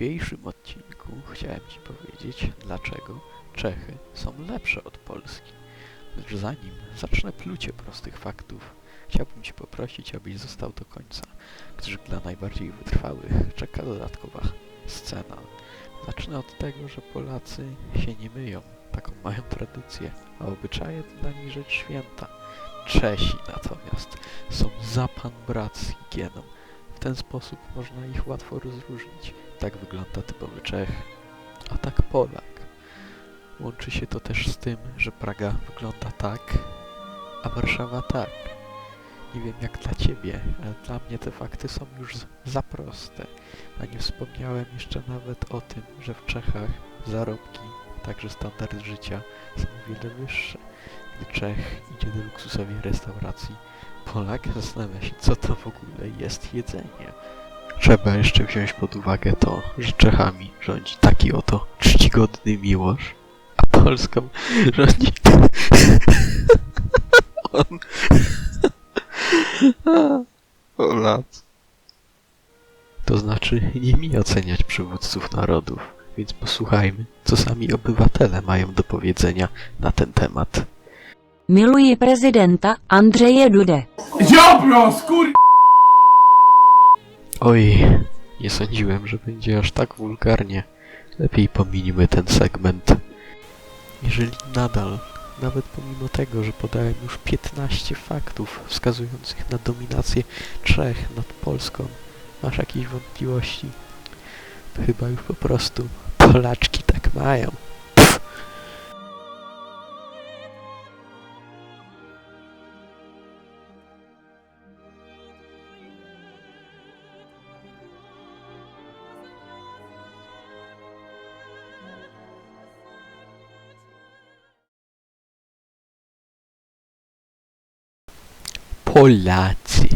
dzisiejszym odcinku chciałem Ci powiedzieć, dlaczego Czechy są lepsze od Polski. Lecz zanim zacznę plucie prostych faktów, chciałbym Cię poprosić, abyś został do końca, gdyż dla najbardziej wytrwałych czeka dodatkowa scena. Zacznę od tego, że Polacy się nie myją, taką mają tradycję, a obyczaje to dla nich rzecz święta. Czesi natomiast są za pan brat z higieną. Ten sposób można ich łatwo rozróżnić. Tak wygląda typowy Czech. A tak Polak. Łączy się to też z tym, że Praga wygląda tak, a Warszawa tak. Nie wiem jak dla ciebie, ale dla mnie te fakty są już za proste. A nie wspomniałem jeszcze nawet o tym, że w Czechach zarobki, także standard życia są o wiele wyższe. Gdy Czech idzie do luksusowej restauracji, Polak zastanawia się, co to w ogóle jest jedzenie. Trzeba jeszcze wziąć pod uwagę to, że Czechami rządzi taki oto czcigodny miłosz, a Polską rządzi on. Polacy. To znaczy, nie mi oceniać przywódców narodów, więc posłuchajmy, co sami obywatele mają do powiedzenia na ten temat. Miluji prezidenta Andřeje Dude. Jobro, skur... Oj, nie sądziłem, że będzie aż tak wulgarnie. Lepiej pominimy ten segment. Jeżeli nadal, nawet pomimo tego, że podałem już 15 faktów wskazujących na dominację Czech nad Polską, masz jakieś wątpliwości, to chyba już po prostu Polaczki tak mają. Polacy.